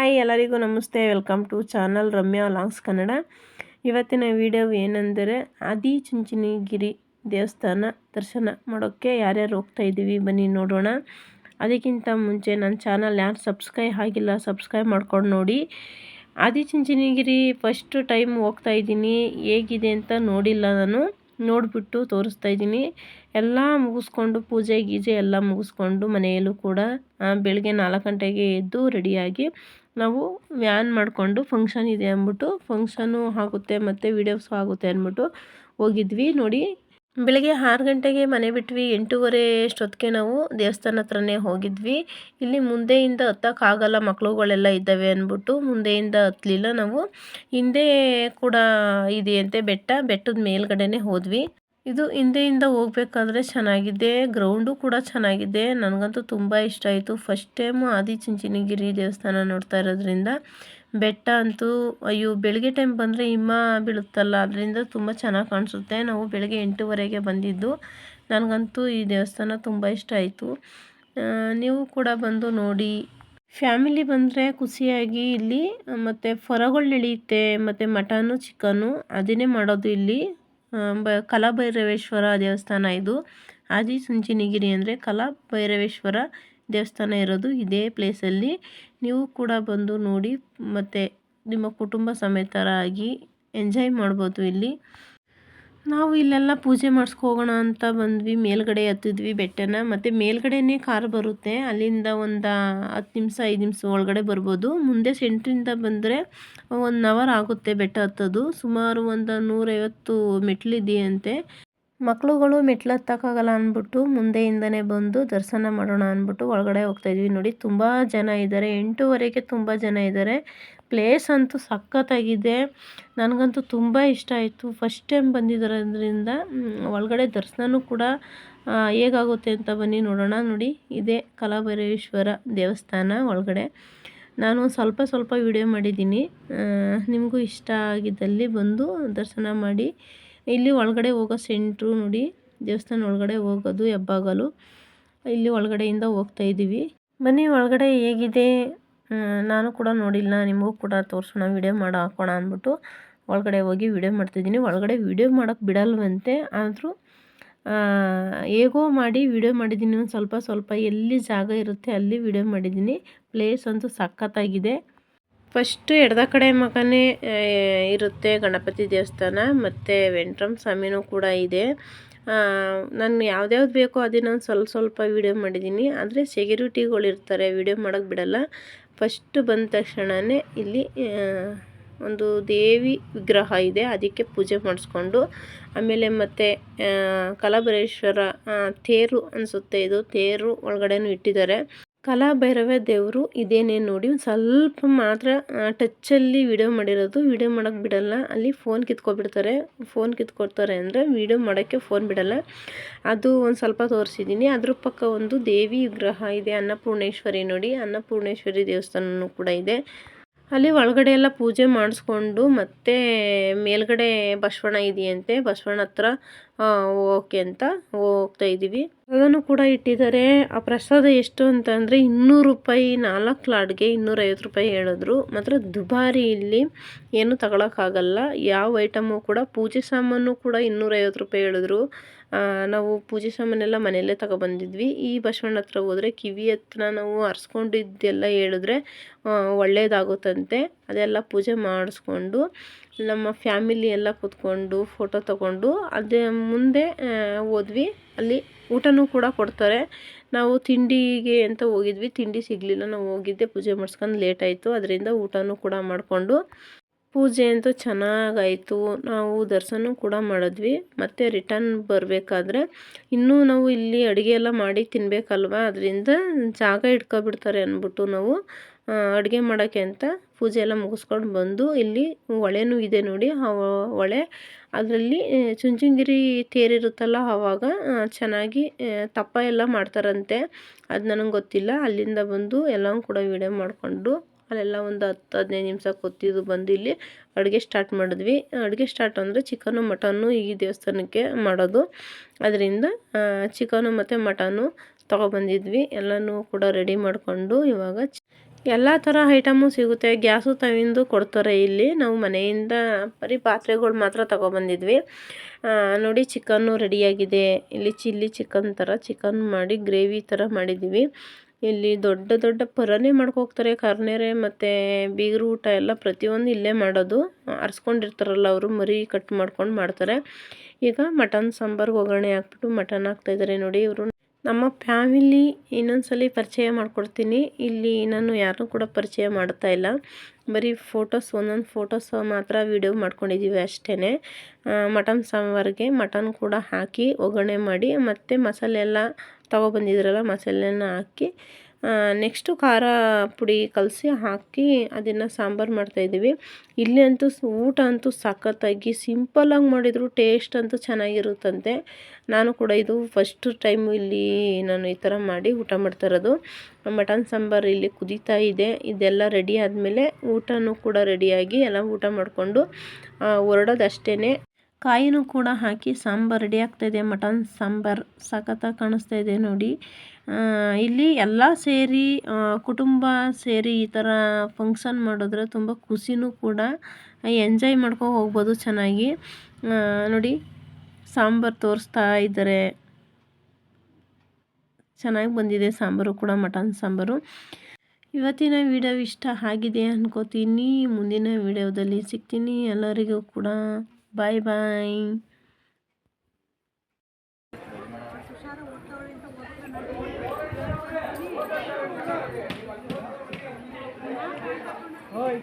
Hi ಎಲ್ಲರಿಗೂ ನಮಸ್ತೆ. Welcome to channel Ramya ಲಾಂಗ್ಸ್ ಕನ್ನಡ. ಇವತ್ತಿನ ವಿಡಿಯೋ ಏನೆಂದರೆ ಆದಿ ಚುಂಚನಗಿರಿ ದೇವಸ್ಥಾನ ದರ್ಶನ ಮಾಡೋಕ್ಕೆ ಯಾರ್ಯಾರು ಹೋಗ್ತಾ ಇದ್ದೀವಿ ಬನ್ನಿ ನೋಡೋಣ. ಅದಕ್ಕಿಂತ ಮುಂಚೆ ನನ್ನ ಚಾನಲ್ ಯಾರು ಸಬ್ಸ್ಕ್ರೈಬ್ ಆಗಿಲ್ಲ ಸಬ್ಸ್ಕ್ರೈಬ್ ಮಾಡ್ಕೊಂಡು ನೋಡಿ. ಆದಿಚುಂಚನಗಿರಿ ಫಸ್ಟ್ ಟೈಮ್ ಹೋಗ್ತಾ ಇದ್ದೀನಿ. ಹೇಗಿದೆ ಅಂತ ನೋಡಿಲ್ಲ ನಾನು. ನೋಡಿಬಿಟ್ಟು ತೋರಿಸ್ತಾ ಇದ್ದೀನಿ. ಎಲ್ಲ ಮುಗಿಸ್ಕೊಂಡು ಪೂಜೆ ಗೀಜೆ ಎಲ್ಲ ಮುಗಿಸ್ಕೊಂಡು ಮನೆಯಲ್ಲೂ ಕೂಡ ಬೆಳಗ್ಗೆ ನಾಲ್ಕು ಗಂಟೆಗೆ ಎದ್ದು ರೆಡಿಯಾಗಿ ನಾವು ವ್ಯಾನ್ ಮಾಡಿಕೊಂಡು ಫಂಕ್ಷನ್ ಇದೆ ಅಂದ್ಬಿಟ್ಟು ಫಂಕ್ಷನು ಆಗುತ್ತೆ ಮತ್ತು ವೀಡಿಯೋಸು ಆಗುತ್ತೆ ಅಂದ್ಬಿಟ್ಟು ಹೋಗಿದ್ವಿ. ನೋಡಿ, ಬೆಳಗ್ಗೆ ಆರು ಗಂಟೆಗೆ ಮನೆ ಬಿಟ್ವಿ. ಎಂಟೂವರೆ ಅಷ್ಟೊತ್ತಿಗೆ ನಾವು ದೇವಸ್ಥಾನ ಹತ್ರನೇ ಹೋಗಿದ್ವಿ. ಇಲ್ಲಿ ಮುಂದೆಯಿಂದ ಹತ್ತಕ್ಕಾಗಲ್ಲ ಮಕ್ಕಳುಗಳೆಲ್ಲ ಇದ್ದಾವೆ ಅಂದ್ಬಿಟ್ಟು ಮುಂದೆಯಿಂದ ಹತ್ತಲಿಲ್ಲ ನಾವು. ಹಿಂದೆ ಕೂಡ ಇದೆಯಂತೆ ಬೆಟ್ಟ. ಬೆಟ್ಟದ ಮೇಲ್ಗಡೆನೇ ಹೋದ್ವಿ. ಇದು ಹಿಂದೆಯಿಂದ ಹೋಗ್ಬೇಕಾದ್ರೆ ಚೆನ್ನಾಗಿದೆ ಗ್ರೌಂಡು ಕೂಡ ಚೆನ್ನಾಗಿದೆ. ನನಗಂತೂ ತುಂಬ ಇಷ್ಟ ಆಯಿತು. ಫಸ್ಟ್ ಟೈಮು ಆದಿಚುಂಚನಗಿರಿ ದೇವಸ್ಥಾನ ನೋಡ್ತಾ ಇರೋದ್ರಿಂದ ಬೆಟ್ಟ ಅಂತೂ, ಅಯ್ಯೋ, ಬೆಳಗ್ಗೆ ಟೈಮ್ ಬಂದರೆ ಹಿಮ ಬೀಳುತ್ತಲ್ಲ, ಅದರಿಂದ ತುಂಬ ಚೆನ್ನಾಗಿ ಕಾಣಿಸುತ್ತೆ. ನಾವು ಬೆಳಗ್ಗೆ ಎಂಟೂವರೆಗೆ ಬಂದಿದ್ದು. ನನಗಂತೂ ಈ ದೇವಸ್ಥಾನ ತುಂಬ ಇಷ್ಟ ಆಯಿತು. ನೀವು ಕೂಡ ಬಂದು ನೋಡಿ. ಫ್ಯಾಮಿಲಿ ಬಂದರೆ ಖುಷಿಯಾಗಿ ಇಲ್ಲಿ, ಮತ್ತು ಫರಗಳು ನಡೆಯುತ್ತೆ ಮತ್ತು ಮಟನು, ಚಿಕನು ಅದನ್ನೇ ಮಾಡೋದು ಇಲ್ಲಿ. ಬ, ಕಲಾಭೈರವೇಶ್ವರ ದೇವಸ್ಥಾನ ಇದು. ಆದಿಚುಂಚನಗಿರಿ ಅಂದರೆ ಕಲಾಭೈರವೇಶ್ವರ ದೇವಸ್ಥಾನ ಇರೋದು ಇದೇ ಪ್ಲೇಸಲ್ಲಿ ನೀವು ಕೂಡ ಬಂದು ನೋಡಿ ಮತ್ತು ನಿಮ್ಮ ಕುಟುಂಬ ಸಮೇತರಾಗಿ ಎಂಜಾಯ್ ಮಾಡ್ಬೋದು ಇಲ್ಲಿ. ನಾವು ಇಲ್ಲೆಲ್ಲ ಪೂಜೆ ಮಾಡಿಸ್ಕೋಗೋಣ ಅಂತ ಬಂದ್ವಿ. ಮೇಲ್ಗಡೆ ಹತ್ತಿದ್ವಿ ಬೆಟ್ಟನ. ಮತ್ತು ಮೇಲ್ಗಡೆನೇ ಕಾರ್ ಬರುತ್ತೆ. ಅಲ್ಲಿಂದ ಒಂದು ಹತ್ತು ನಿಮಿಷ, ಐದು ನಿಮಿಷ ಒಳಗಡೆ ಬರ್ಬೋದು. ಮುಂದೆ ಸೆಂಟ್ರಿಂದ ಬಂದರೆ ಒನ್ ಅವರ್ ಆಗುತ್ತೆ ಬೆಟ್ಟ ಹತ್ತೋದು. ಸುಮಾರು ಒಂದು ನೂರೈವತ್ತು ಮೆಟ್ಲಿದೆಯಂತೆ. ಮಕ್ಳುಗಳು ಮೆಟ್ಲು ಹತ್ತಕ್ಕಾಗಲ್ಲ ಅಂದ್ಬಿಟ್ಟು ಮುಂದೆಯಿಂದನೇ ಬಂದು ದರ್ಶನ ಮಾಡೋಣ ಅಂದ್ಬಿಟ್ಟು ಒಳಗಡೆ ಹೋಗ್ತಾಯಿದ್ವಿ ನೋಡಿ, ತುಂಬ ಜನ ಇದ್ದಾರೆ. ಎಂಟೂವರೆಗೆ ತುಂಬ ಜನ ಇದ್ದಾರೆ. ಪ್ಲೇಸ್ ಅಂತೂ ಸಖತ್ತಾಗಿದೆ. ನನಗಂತೂ ತುಂಬ ಇಷ್ಟ ಆಯಿತು. ಫಸ್ಟ್ ಟೈಮ್ ಬಂದಿರೋದ್ರಿಂದ ಒಳಗಡೆ ದರ್ಶನವೂ ಕೂಡ ಹೇಗಾಗುತ್ತೆ ಅಂತ ಬನ್ನಿ ನೋಡೋಣ. ನೋಡಿ, ಇದೇ ಕಲಾಭೈರವೇಶ್ವರ ದೇವಸ್ಥಾನ ಒಳಗಡೆ. ನಾನು ಸ್ವಲ್ಪ ಸ್ವಲ್ಪ ವಿಡಿಯೋ ಮಾಡಿದ್ದೀನಿ. ನಿಮಗೂ ಇಷ್ಟ ಆಗಿದ್ದಲ್ಲಿ ಬಂದು ದರ್ಶನ ಮಾಡಿ. ಇಲ್ಲಿ ಒಳಗಡೆ ಹೋಗೋ ಸೆಂಟ್ರು ನೋಡಿ, ದೇವಸ್ಥಾನ ಒಳಗಡೆ ಹೋಗೋದು ಹೆಬ್ಬಾಗಲು. ಇಲ್ಲಿ ಒಳಗಡೆಯಿಂದ ಹೋಗ್ತಾ ಇದ್ದೀವಿ. ಮನೆ ಒಳಗಡೆ ಹೇಗಿದೆ? ನಾನು ಕೂಡ ನೋಡಿಲ್ಲ, ನಿಮಗೂ ಕೂಡ ತೋರಿಸೋಣ ವಿಡಿಯೋ ಮಾಡೋ, ಹಾಕೋಣ ಅಂದ್ಬಿಟ್ಟು ಒಳಗಡೆ ಹೋಗಿ ವಿಡಿಯೋ ಮಾಡ್ತಿದ್ದೀನಿ. ಒಳಗಡೆ ವಿಡಿಯೋ ಮಾಡೋಕ್ಕೆ ಬಿಡಲ್ವಂತೆ, ಆದರೂ ಹೇಗೋ ಮಾಡಿ ವಿಡಿಯೋ ಮಾಡಿದ್ದೀನಿ. ಒಂದು ಸ್ವಲ್ಪ ಸ್ವಲ್ಪ ಎಲ್ಲಿ ಜಾಗ ಇರುತ್ತೆ ಅಲ್ಲಿ ವಿಡಿಯೋ ಮಾಡಿದ್ದೀನಿ. ಪ್ಲೇಸ್ ಅಂತೂ ಸಖತ್ತಾಗಿದೆ. ಫಸ್ಟು ಎಡದ ಕಡೆ ಮಗನೇ ಇರುತ್ತೆ ಗಣಪತಿ ದೇವಸ್ಥಾನ, ಮತ್ತು ವೆಂಟ್ರಮ್ ಸ್ವಾಮಿನೂ ಕೂಡ ಇದೆ. ನಾನು ಯಾವ್ದ್ಯಾವ್ದು ಬೇಕೋ ಅದನ್ನು ಸ್ವಲ್ಪ ಸ್ವಲ್ಪ ವೀಡಿಯೋ ಮಾಡಿದ್ದೀನಿ ಆದರೆ ಸೆಕ್ಯೂರಿಟಿಗಳು ಇರ್ತಾರೆ ವೀಡಿಯೋ ಮಾಡೋಕ್ಕೆ ಬಿಡಲ್ಲ. ಫಸ್ಟ್ ಬಂದ ತಕ್ಷಣವೇ ಇಲ್ಲಿ ಒಂದು ದೇವಿ ವಿಗ್ರಹ ಇದೆ. ಅದಕ್ಕೆ ಪೂಜೆ ಮಾಡಿಸ್ಕೊಂಡು, ಆಮೇಲೆ ಮತ್ತು ಕಲಬರೇಶ್ವರ ತೇರು ಅನಿಸುತ್ತೆ ಇದು. ತೇರು ಒಳಗಡೆನೂ ಇಟ್ಟಿದ್ದಾರೆ. ಕಲಾಭೈರವ ದೇವರು ಇದೇನೇ ನೋಡಿ ಒಂದು ಸ್ವಲ್ಪ ಮಾತ್ರ ಟಚ್ಚಲ್ಲಿ ವಿಡಿಯೋ ಮಾಡಿರೋದು ವಿಡಿಯೋ ಮಾಡೋಕ್ಕೆ ಬಿಡಲ್ಲ. ಅಲ್ಲಿ ಫೋನ್ ಕಿತ್ಕೊಬಿಡ್ತಾರೆ. ಫೋನ್ ಕಿತ್ಕೊಡ್ತಾರೆ ಅಂದರೆ ವಿಡಿಯೋ ಮಾಡೋಕ್ಕೆ ಫೋನ್ ಬಿಡಲ್ಲ. ಅದು ಒಂದು ಸ್ವಲ್ಪ ತೋರಿಸಿದ್ದೀನಿ ಅದ್ರ ಪಕ್ಕ ಒಂದು ದೇವಿ ವಿಗ್ರಹ ಇದೆ, ಅನ್ನಪೂರ್ಣೇಶ್ವರಿ ನೋಡಿ. ಅನ್ನಪೂರ್ಣೇಶ್ವರಿ ದೇವಸ್ಥಾನವೂ ಕೂಡ ಇದೆ. ಅಲ್ಲಿ ಒಳಗಡೆ ಎಲ್ಲ ಪೂಜೆ ಮಾಡಿಸ್ಕೊಂಡು ಮತ್ತೆ ಮೇಲ್ಗಡೆ ಬಸವಣ್ಣ ಇದೆಯಂತೆ. ಬಸವಣ್ಣ ಹತ್ರ ಓಕೆ ಅಂತ ಹೋಗ್ತಾ ಇದ್ದೀವಿ. ಅದನ್ನು ಕೂಡ ಇಟ್ಟಿದ್ದಾರೆ. ಆ ಪ್ರಸಾದ ಎಷ್ಟು ಅಂತಂದರೆ ಇನ್ನೂರು ರೂಪಾಯಿ ನಾಲ್ಕು ಲಾಡ್ಗೆ ಇನ್ನೂರೈವತ್ತು ರೂಪಾಯಿ ಹೇಳಿದ್ರು. ಮಾತ್ರ ದುಬಾರಿ ಇಲ್ಲಿ ಏನು ತಗೊಳಕ್ಕಾಗಲ್ಲ. ಯಾವ ಐಟಮು ಕೂಡ ಪೂಜೆ ಸಾಮಾನು ಕೂಡ ಇನ್ನೂರೈವತ್ತು ರೂಪಾಯಿ ಹೇಳಿದ್ರು. ನಾವು ಪೂಜೆ ಸಾಮಾನೆಲ್ಲ ಮನೆಯಲ್ಲೇ ತಗೊಬಂದಿದ್ವಿ. ಈ ಬಸವಣ್ಣ ಹತ್ರ ಹೋದರೆ, ಕಿವಿ ಹತ್ರ ನಾವು ಹರ್ಸ್ಕೊಂಡಿದ್ದೆಲ್ಲ ಹೇಳಿದ್ರೆ ಒಳ್ಳೆಯದಾಗುತ್ತಂತೆ ಅದೆಲ್ಲ ಪೂಜೆ ಮಾಡಿಸ್ಕೊಂಡು ನಮ್ಮ ಫ್ಯಾಮಿಲಿ ಎಲ್ಲ ಕೂತ್ಕೊಂಡು ಫೋಟೋ ತಗೊಂಡು ಅದೇ ಮುಂದೆ ಹೋದ್ವಿ. ಅಲ್ಲಿ ಊಟನೂ ಕೂಡ ಕೊಡ್ತಾರೆ. ನಾವು ತಿಂಡಿಗೆ ಅಂತ ಹೋಗಿದ್ವಿ. ತಿಂಡಿ ಸಿಗಲಿಲ್ಲ. ನಾವು ಹೋಗಿದ್ದೆ. ಪೂಜೆ ಮಾಡಿಸ್ಕೊಂಡು ಲೇಟ್ ಆಯಿತು. ಅದರಿಂದ ಊಟನೂ ಕೂಡ ಮಾಡಿಕೊಂಡು ಪೂಜೆ ಅಂತೂ ಚೆನ್ನಾಗಾಯಿತು. ನಾವು ದರ್ಶನ ಕೂಡ ಮಾಡಿದ್ವಿ. ಮತ್ತು ರಿಟರ್ನ್ ಬರಬೇಕಾದ್ರೆ ಇನ್ನೂ ನಾವು ಇಲ್ಲಿ ಅಡುಗೆ ಎಲ್ಲ ಮಾಡಿ ತಿನ್ನಬೇಕಲ್ವ ಅದರಿಂದ ಜಾಗ ಇಟ್ಕೊಬಿಡ್ತಾರೆ ಅಂದ್ಬಿಟ್ಟು ನಾವು ಅಡುಗೆ ಮಾಡೋಕ್ಕೆ ಅಂತ ಪೂಜೆ ಎಲ್ಲ ಮುಗಿಸ್ಕೊಂಡು ಬಂದು ಇಲ್ಲಿ ಹೊಳೆನೂ ಇದೆ ನೋಡಿ. ಆ ಹೊಳೆ ಅದರಲ್ಲಿ ಚುಂಚನಗಿರಿ ತೇರಿರುತ್ತಲ್ಲ ಆವಾಗ ಚೆನ್ನಾಗಿ ತಪ್ಪ ಎಲ್ಲ ಮಾಡ್ತಾರಂತೆ. ಅದು ನನಗೆ ಗೊತ್ತಿಲ್ಲ. ಅಲ್ಲಿಂದ ಬಂದು ಎಲ್ಲವೂ ಕೂಡ ವೀಡಿಯೋ ಮಾಡಿಕೊಂಡು ಅಲ್ಲೆಲ್ಲ ಒಂದು ಹತ್ತು, ಹದಿನೈದು ನಿಮಿಷ ಕೊತ್ತಿದ್ದು ಬಂದು ಇಲ್ಲಿ ಅಡುಗೆ ಸ್ಟಾರ್ಟ್ ಮಾಡಿದ್ವಿ. ಅಡುಗೆ ಸ್ಟಾರ್ಟ್ ಅಂದರೆ ಚಿಕನು ಮಟನ್ನು ಈ ದೇವಸ್ಥಾನಕ್ಕೆ ಮಾಡೋದು. ಅದರಿಂದ ಚಿಕನು ಮತ್ತು ಮಟನ್ನು ತೊಗೊಬಂದಿದ್ವಿ. ಎಲ್ಲನೂ ಕೂಡ ರೆಡಿ ಮಾಡಿಕೊಂಡು ಇವಾಗ ಎಲ್ಲ ಥರ ಐಟಮು ಸಿಗುತ್ತೆ. ಗ್ಯಾಸು ತವಿಂದು ಕೊಡ್ತಾರೆ ಇಲ್ಲಿ. ನಾವು ಮನೆಯಿಂದ ಬರೀ ಪಾತ್ರೆಗಳು ಮಾತ್ರ ತಗೊಬಂದಿದ್ವಿ. ನೋಡಿ ಚಿಕನ್ನು ರೆಡಿಯಾಗಿದೆ. ಇಲ್ಲಿ ಚಿಲ್ಲಿ ಚಿಕನ್ ಥರ ಚಿಕನ್ ಮಾಡಿ ಗ್ರೇವಿ ಥರ ಮಾಡಿದ್ದೀವಿ. ಇಲ್ಲಿ ದೊಡ್ಡ ದೊಡ್ಡ ಪರನೇ ಮಾಡ್ಕೋಗ್ತಾರೆ ಕರ್ನೇರೆ ಮತ್ತು ಬೀಗರು ಊಟ ಎಲ್ಲ ಪ್ರತಿಯೊಂದು ಇಲ್ಲೇ ಮಾಡೋದು. ಅರ್ಸ್ಕೊಂಡಿರ್ತಾರಲ್ಲ ಅವರು ಮರಿ ಕಟ್ ಮಾಡ್ಕೊಂಡು ಮಾಡ್ತಾರೆ. ಈಗ ಮಟನ್ ಸಾಂಬಾರ್ಗೆ ಒಗ್ಗರಣೆ ಹಾಕ್ಬಿಟ್ಟು ಮಟನ್ ಹಾಕ್ತಾಯಿದ್ದಾರೆ ನೋಡಿ ಇವರು. ನಮ್ಮ ಫ್ಯಾಮಿಲಿ ಇನ್ನೊಂದ್ಸಲಿ ಪರಿಚಯ ಮಾಡಿಕೊಡ್ತೀನಿ. ಇಲ್ಲಿ ನಾನು ಯಾರನ್ನೂ ಕೂಡ ಪರಿಚಯ ಮಾಡ್ತಾ ಇಲ್ಲ. ಬರೀ ಫೋಟೋಸ್, ಒಂದೊಂದು ಫೋಟೋಸ್ ಮಾತ್ರ ವೀಡಿಯೋ ಮಾಡ್ಕೊಂಡಿದ್ದೀವಿ ಅಷ್ಟೇ ಮಟನ್ ಸಾಂಬಾರಿಗೆ ಮಟನ್ ಕೂಡ ಹಾಕಿ ಒಗ್ಗರಣೆ ಮಾಡಿ ಮತ್ತು ಮಸಾಲೆ ಎಲ್ಲ ತೊಗೊಬಂದಿದ್ರಲ್ಲ ಮಸಾಲೆನ ಹಾಕಿ ನೆಕ್ಸ್ಟು ಖಾರ ಪುಡಿ ಕಲಸಿ ಹಾಕಿ ಅದನ್ನು ಸಾಂಬಾರು ಮಾಡ್ತಾಯಿದ್ದೀವಿ ಇಲ್ಲಿ ಅಂತೂ ಊಟ ಅಂತೂ ಸಖತ್ತಾಗಿ ಸಿಂಪಲ್ಲಾಗಿ ಮಾಡಿದ್ರು ಟೇಸ್ಟ್ ಅಂತೂ ಚೆನ್ನಾಗಿರುತ್ತಂತೆ. ನಾನು ಕೂಡ ಇದು ಫಸ್ಟ್ ಟೈಮ್ ಇಲ್ಲಿ ನಾನು ಈ ಥರ ಮಾಡಿ ಊಟ ಮಾಡ್ತಾ ಇರೋದು. ಮಟನ್ ಸಾಂಬಾರು ಇಲ್ಲಿ ಕುದೀತಾ ಇದೆ. ಇದೆಲ್ಲ ರೆಡಿ ಆದಮೇಲೆ ಊಟನೂ ಕೂಡ ರೆಡಿಯಾಗಿ ಎಲ್ಲ ಊಟ ಮಾಡಿಕೊಂಡು ಹೊರಡೋದು ಅಷ್ಟೇ ಕಾಯಿನೂ ಕೂಡ ಹಾಕಿ ಸಾಂಬಾರು ರೆಡಿ ಆಗ್ತಾಯಿದೆ ಮಟನ್ ಸಾಂಬಾರು ಸಖತ್ತಾಗಿ ಕಾಣಿಸ್ತಾ ಇದೆ ನೋಡಿ. ಇಲ್ಲಿ ಎಲ್ಲ ಸೇರಿ ಕುಟುಂಬ ಸೇರಿ ಈ ಥರ ಫಂಕ್ಷನ್ ಮಾಡಿದ್ರೆ ತುಂಬ ಖುಷಿನೂ ಕೂಡ ಎಂಜಾಯ್ ಮಾಡ್ಕೊ ಹೋಗ್ಬೋದು ಚೆನ್ನಾಗಿ. ನೋಡಿ, ಸಾಂಬಾರು ತೋರಿಸ್ತಾ ಇದ್ದಾರೆ. ಚೆನ್ನಾಗಿ ಬಂದಿದೆ ಸಾಂಬಾರು ಕೂಡ, ಮಟನ್ ಸಾಂಬಾರು. ಇವತ್ತಿನ ವಿಡಿಯೋ ಇಷ್ಟ ಆಗಿದೆ ಅನ್ಕೋತೀನಿ. ಮುಂದಿನ ವಿಡಿಯೋದಲ್ಲಿ ಸಿಗ್ತೀನಿ ಎಲ್ಲರಿಗೂ ಕೂಡ. ಬಾಯ್ ಬಾಯ್ Oi.